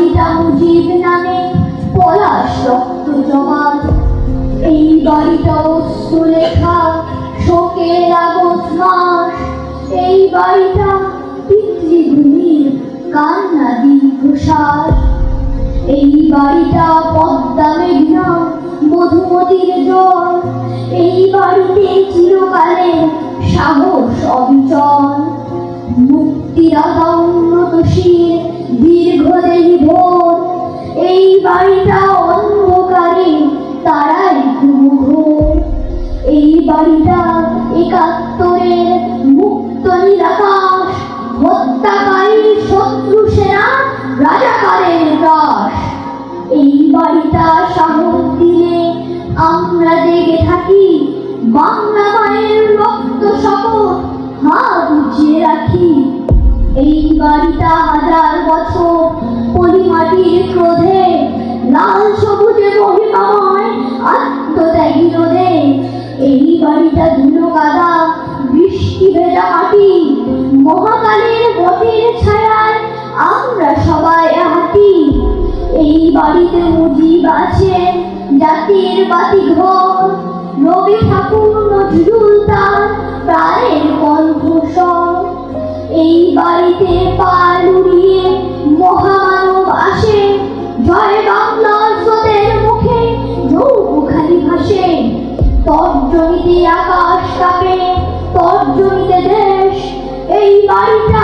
বাড়িটা মুজিব নামে, পলাশ রক্ত জমা এই বাড়িটা সুলেখা শোকের আগত এই বাড়িটা পিতৃভূমির কান্না দীর্ঘশ্বাস। এই বাড়িটা পদ্মা মেঘনা, মধুমতির জল এই বাড়িতে চিরকালের সাহস অবিচল। মুক্তিদাতা উন্নতশীল বাড়িটা অন্ধকারে, তারাই ঘুমঘোর এই বাড়িটা একাত্তরের মুক্ত নিরাকাশ হত্যাকারী শত্রু সেনা, রাজাকারের দাস। এই বাড়িটা সাহস দিলে আমরা জেগে থাকি, বাংলা মায়ের রক্ত শপথ হাত উঠিয়ে রাখি। এই বাড়িটা হাজার বাড়িটা ধুলো কাদা বৃষ্টি ভেজা মাটি, মহাকালের বটের ছায়ায় আমরা সবাই হাঁটি এই বাড়িতে মুজিব আছে, জাতির বাতি ঘর রবি ঠাকুর নজরুল তার প্রাণের কণ্ঠস্বর। এই বাড়িতে পাল উড়িয়ে মহামানব আসে, জয় বাংলার স্রোতের মুখে যৌখালি ভাসে। তর্জনীতে আকাশ কাঁপে জমিতে দেশ এই বাড়িটা